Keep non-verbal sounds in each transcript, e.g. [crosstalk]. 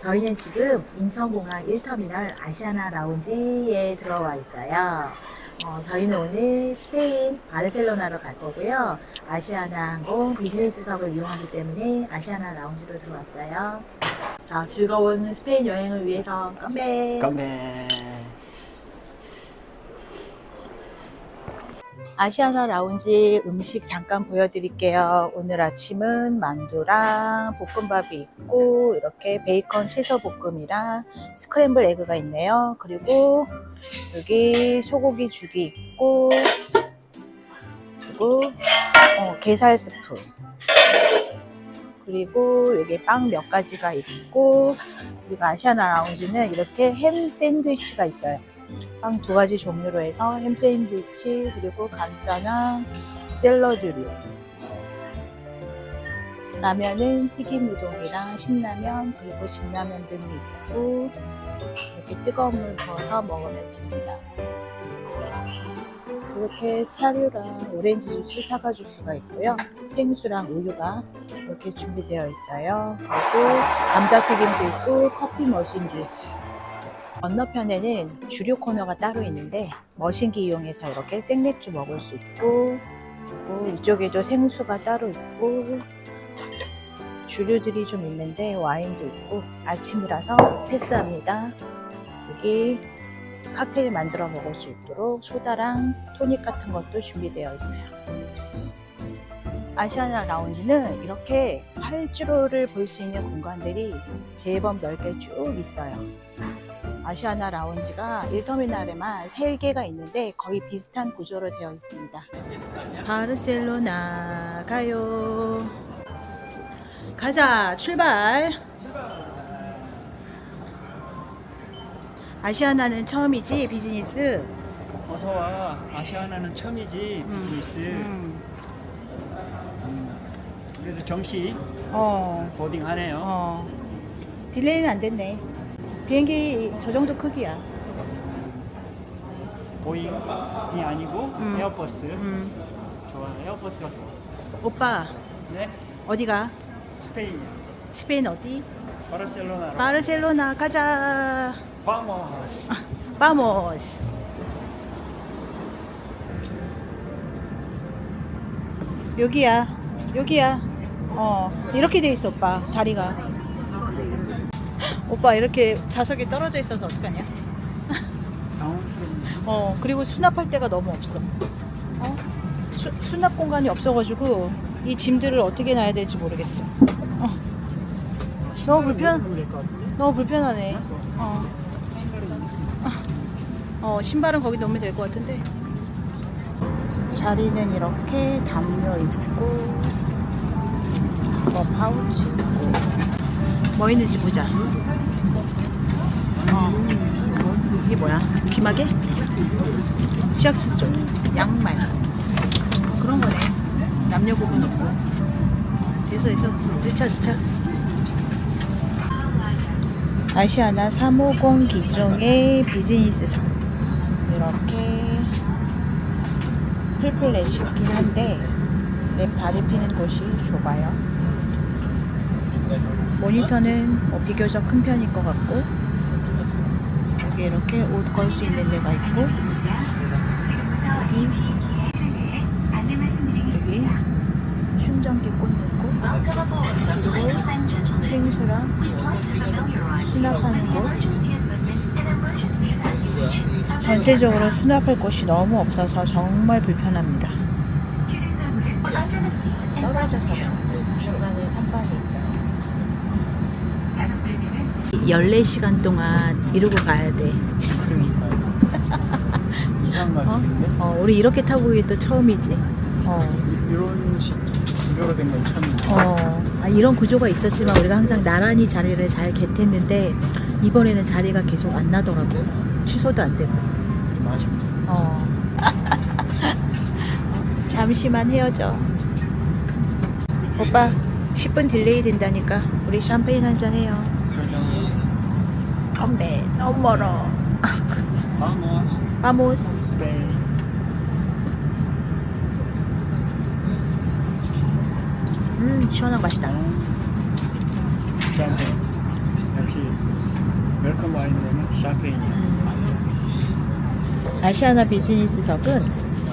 저희는 지금 인천공항 1터미널 아시아나 라운지에 들어와 있어요. 어, 저희는 오늘 스페인 바르셀로나로 갈 거고요. 아시아나 항공 비즈니스석을 이용하기 때문에 아시아나 라운지로 들어왔어요. 자, 즐거운 스페인 여행을 위해서 건배! 건배. 아시아나 라운지 음식 잠깐 보여드릴게요. 오늘 아침은 만두랑 볶음밥이 있고 이렇게 베이컨 채소 볶음이랑 스크램블 에그가 있네요. 그리고 여기 소고기 죽이 있고 그리고 어, 게살 스프 그리고 여기 빵 몇 가지가 있고 그리고 아시아나 라운지는 이렇게 햄 샌드위치가 있어요. 빵 두 가지 종류로 해서 햄 샌드위치 그리고 간단한 샐러드류 라면은 튀김 우동이랑 신라면 그리고 진라면 등이 있고 이렇게 뜨거운 물 부어서 먹으면 됩니다. 이렇게 차류랑 오렌지 주스 사과 주스가 있고요. 생수랑 우유가 이렇게 준비되어 있어요. 그리고 감자튀김도 있고 커피 머신기 건너편에는 주류 코너가 따로 있는데 머신기 이용해서 이렇게 생맥주 먹을 수 있고 그리고 이쪽에도 생수가 따로 있고 주류들이 좀 있는데 와인도 있고 아침이라서 패스합니다. 여기 칵테일 만들어 먹을 수 있도록 소다랑 토닉 같은 것도 준비되어 있어요. 아시아나 라운지는 이렇게 활주로를 볼 수 있는 공간들이 제법 넓게 쭉 있어요. 아시아나 라운지가 1터미널에만 3개가 있는데 거의 비슷한 구조로 되어 있습니다. 바르셀로나 가요. 가자, 출발. 아시아나는 처음이지, 비즈니스. 어서 와. 아시아나는 처음이지 비즈니스. 음. 음. 그래도 정시 어, 보딩하네요. 어. 딜레이는 안 됐네. 비행기 저 정도 크기야. 보잉이 아니고 음. 에어버스. 음. 좋아. 에어버스가 좋아. 오빠, 네. 어디가? 스페인이야. 스페인 어디? 바르셀로나로. 바르셀로나 가자. 바모스. 바모스. 여기야. 여기야. 어, 이렇게 돼 있어, 오빠. 자리가. 오빠 이렇게 좌석이 떨어져 있어서 어떡하냐? 어, 그리고 수납할 데가 너무 없어. 어? 수, 수납 공간이 없어가지고 이 짐들을 어떻게 놔야 될지 모르겠어. 어. 너무 불편. 너무 불편하네. 어. 어, 신발은 거기 놓으면 될 것 같은데. 자리는 이렇게 담요 있고, 뭐 파우치 있고, 뭐 있는지 보자. 어, 이게 뭐야? 귀마개? 시약스 쪽, 양말. 그런 거네. 남녀 구분 없고. 됐어, 됐어. 늦차, 늦차. 아시아나 350 기종의 비즈니스석. 이렇게 힐플렛이긴 한데 랩 다리 피는 곳이 좁아요. 모니터는 뭐 비교적 큰 편일 것 같고 여기 이렇게 옷 걸 수 있는 데가 있고 여기 여기 충전기 꽂는 곳 그리고 생수랑 수납하는 곳 전체적으로 수납할 곳이 너무 없어서 정말 불편합니다. 떨어져서 중간에 산방이 있어요. 14시간 동안 이러고 가야 돼. 이상 어? 어, 우리 이렇게 타고 오기 또 처음이지. 어. 이런 식 구조로 된건 처음이야. 어, 아, 이런 구조가 있었지만 우리가 항상 나란히 자리를 잘 겟했는데 이번에는 자리가 계속 안 나더라고. 취소도 안 되고. 맛있네. 어. [laughs] 잠시만 헤어져. 오빠, 10분 딜레이 된다니까. 우리 샴페인 한 잔 해요. 그러죠. 건배 너무 멀어. Vamos. Spain. 음 시원한 맛이다. 샴페인. 역시 웰컴 와인은 샴페인이야. 아시아나 비즈니스석은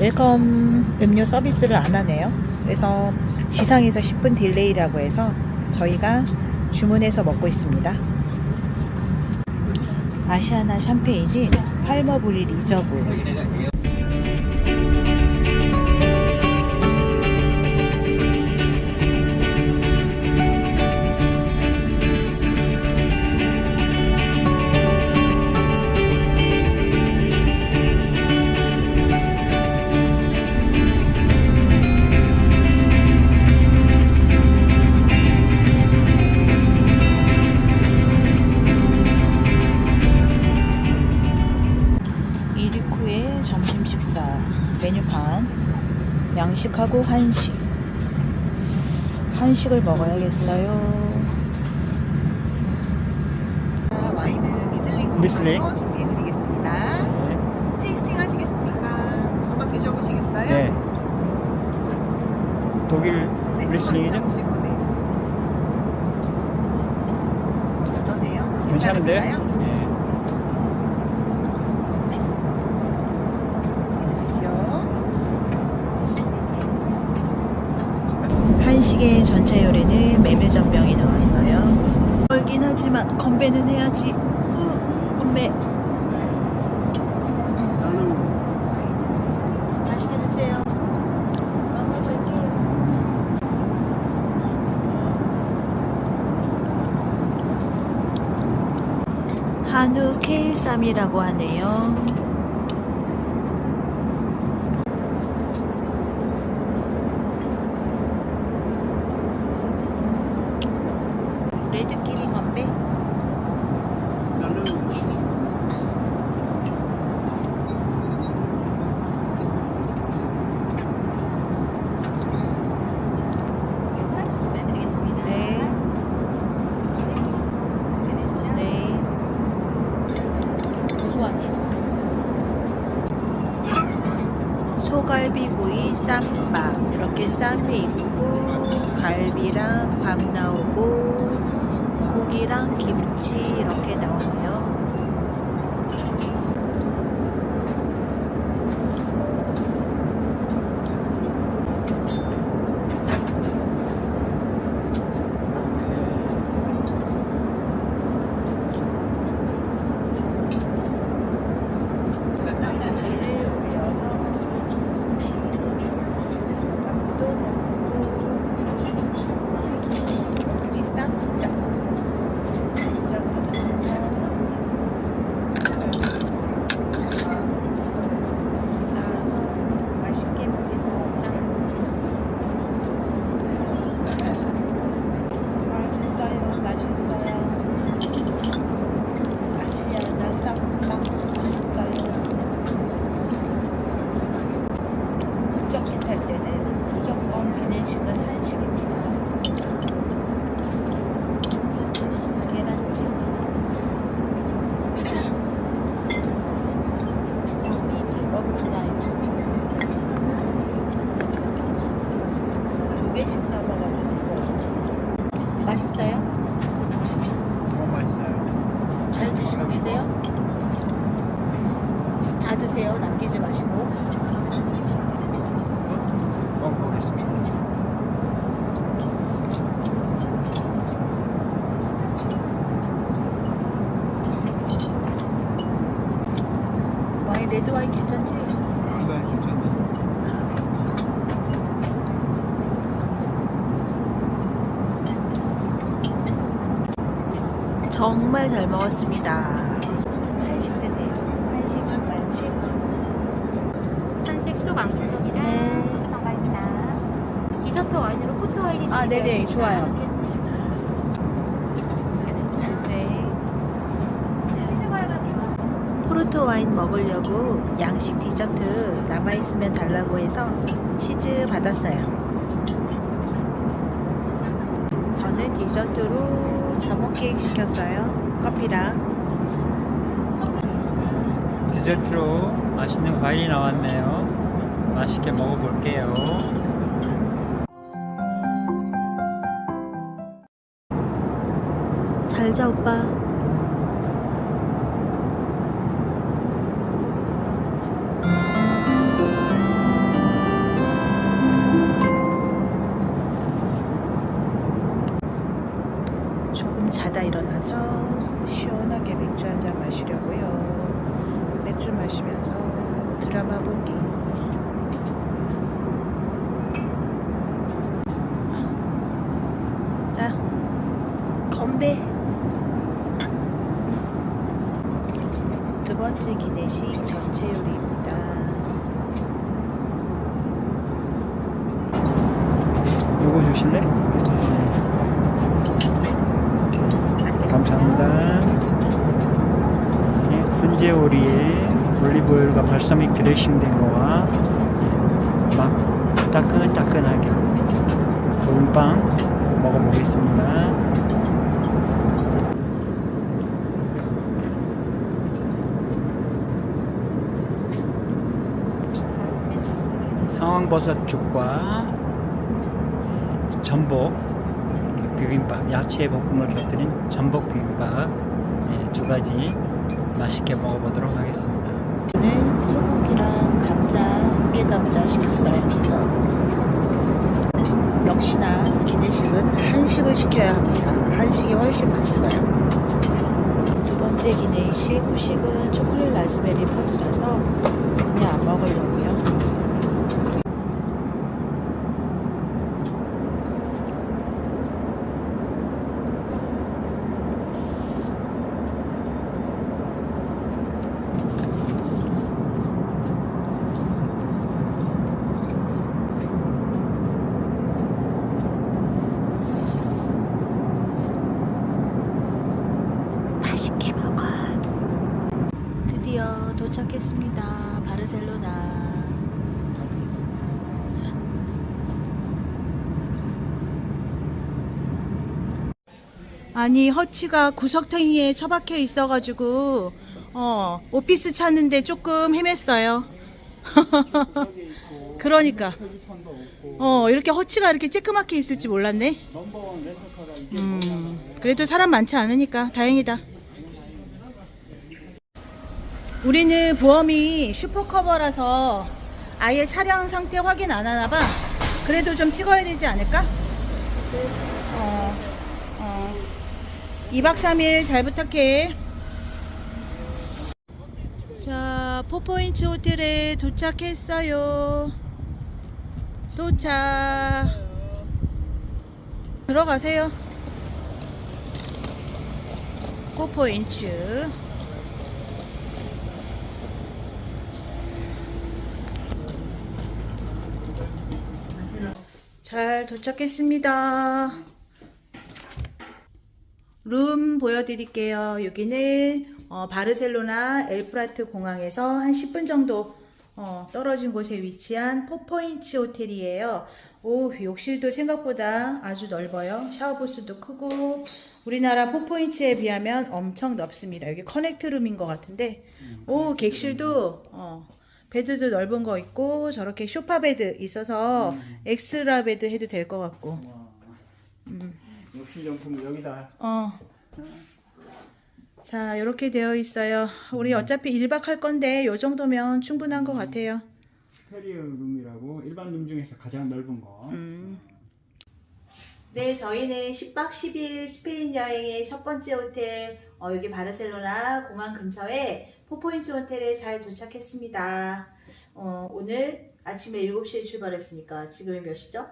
웰컴 음료 서비스를 안 하네요. 그래서 시상에서 10분 딜레이라고 해서 저희가 주문해서 먹고 있습니다. 아시아나 샴페인이 팔머부리 리저브. 양식하고 한식 한식을 먹어야겠어요. 와인은 리즐링 리슬링. 로 준비해드리겠습니다. 네. 테이스팅 하시겠습니까? 한번 드셔보시겠어요? 네. 독일 네, 리슬링이죠? 드셔보시고, 네. 어떠세요? 괜찮은데요? 괜찮으신가요? 네. 드십시오. 한식의 전체 요리는 메밀전병이 나왔어요. 멀긴 하지만 건배는 해야지. 우, 건배. 한우 케일쌈이라고 하네요. 레드끼리 건배. 갈비랑 밥 나오고 국이랑 김치 이렇게 나오네요. 고기를 올려서 밥도 먹고 우리 쌈장 싸서 맛있게 먹겠습니다. 맛있어요, 맛있어요. 아시아나 쌈장 맛있어요. 국적기 탈 때는 무조건 기내식은 한식입니다. 계란찜. 쌈이 제법 크나요? 두 개씩 싸 먹어도 맛있어요? 너무 맛있어요. 잘 드시고 계세요? 다 드세요. 남기지 마시고. 먹어보겠습니다. 와인 레드 와인 괜찮지? 이거 괜찮네. 정말 잘 먹었습니다. 한식 드세요. 한식 정말 최고. 한식 쑥 왕국이랑 네. 정갈입니다. 디저트 와인으로 포트 와인이 아, 네네, 좋아요. 네. 과일은 포르토 와인 먹으려고 양식 디저트 남아있으면 달라고 해서 치즈 받았어요. 저는 디저트로 자몽 케이크 시켰어요. 커피랑. 디저트로 맛있는 과일이 나왔네요. 맛있게 먹어볼게요. 잘 자 오빠. 마시면서 드라마 보기. 자, 건배. 두 번째 기내식 전체 요리입니다. 요거 주실래? 네. 감사합니다. 네, 훈제 오리에 올리브오일과 발사믹 드레싱 된 거와 네, 막 따끈따끈하게 구운 빵 먹어보겠습니다. 상황버섯죽과 전복 비빔밥, 야채 볶음을 곁들인 전복 비빔밥 네, 두 가지 맛있게 먹어보도록 하겠습니다. 저는 소고기랑 감자, 깨감자 시켰어요. 역시나 기내식은 한식을 시켜야 합니다. 한식이 훨씬 맛있어요. 두 번째 기내식 후식은 초콜릿 라즈베리 퍼즈라서 그냥 안 먹으려고요. 맛있게 먹어. 드디어 도착했습니다. 바르셀로나. 아니 허치가 구석탱이에 처박혀 있어가지고 어 오피스 찾는데 조금 헤맸어요. [laughs] 그러니까 어 이렇게 허치가 이렇게 쬐끄맣게 있을지 몰랐네. 음, 그래도 사람 많지 않으니까 다행이다. 우리는 보험이 슈퍼커버라서 아예 차량 상태 확인 안 하나 봐. 그래도 좀 찍어야 되지 않을까? 어, 어. 2박 3일 잘 부탁해. 자, 포포인트 호텔에 도착했어요. 도착. 들어가세요. 포포인트. 잘 도착했습니다. 룸 보여드릴게요. 여기는 어, 바르셀로나 엘프라트 공항에서 한 10분 정도 어, 떨어진 곳에 위치한 포포인치 호텔이에요. 오, 욕실도 생각보다 아주 넓어요. 샤워부스도 크고 우리나라 포포인치에 비하면 엄청 넓습니다. 여기 커넥트 룸인 것 같은데 오, 객실도 어, 베드도 넓은 거 있고 저렇게 쇼파 베드 있어서 엑스트라 베드 해도 될 것 같고 욕실 용품 여기다 어. 자, 이렇게 되어 있어요. 우리 어차피 1박 할 건데 요 정도면 충분한 것 같아요. 페리어 룸이라고 일반 룸 중에서 가장 넓은 거. 네, 저희는 10박 10일 스페인 여행의 첫 번째 호텔, 어, 여기 바르셀로나 공항 근처에 포포인트 호텔에 잘 도착했습니다. 어, 오늘 아침에 7시에 출발했으니까 지금이 몇 시죠?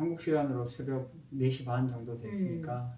한국 시간으로 새벽 4시 반 정도 됐으니까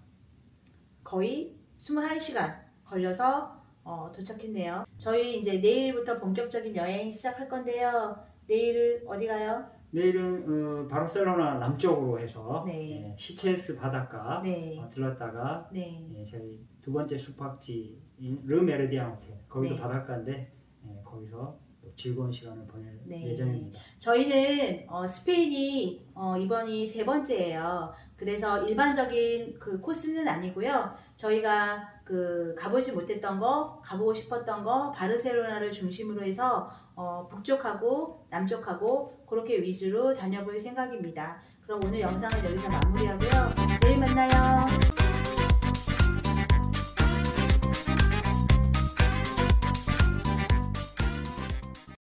거의 21시간 걸려서 어, 도착했네요. 저희 이제 내일부터 본격적인 여행 시작할 건데요. 내일 어디 가요? 내일은 어, 바르셀로나 남쪽으로 해서 네. 예, 시체스 바닷가 네. 어, 들렀다가 네. 예, 저희 두 번째 숙박지 르메르디안 호텔 거기도 네. 바닷가인데 예, 거기서 또 즐거운 시간을 보낼 네. 예정입니다. 저희는 어, 스페인이 어, 이번이 세 번째예요. 그 그래서 일반적인 그 코스는 아니고요. 저희가 그 가보지 못했던 거, 가보고 싶었던 거, 바르셀로나를 중심으로 해서 어, 북쪽하고 남쪽하고 그렇게 위주로 다녀볼 생각입니다. 그럼 오늘 영상은 여기서 마무리하고요. 내일 만나요.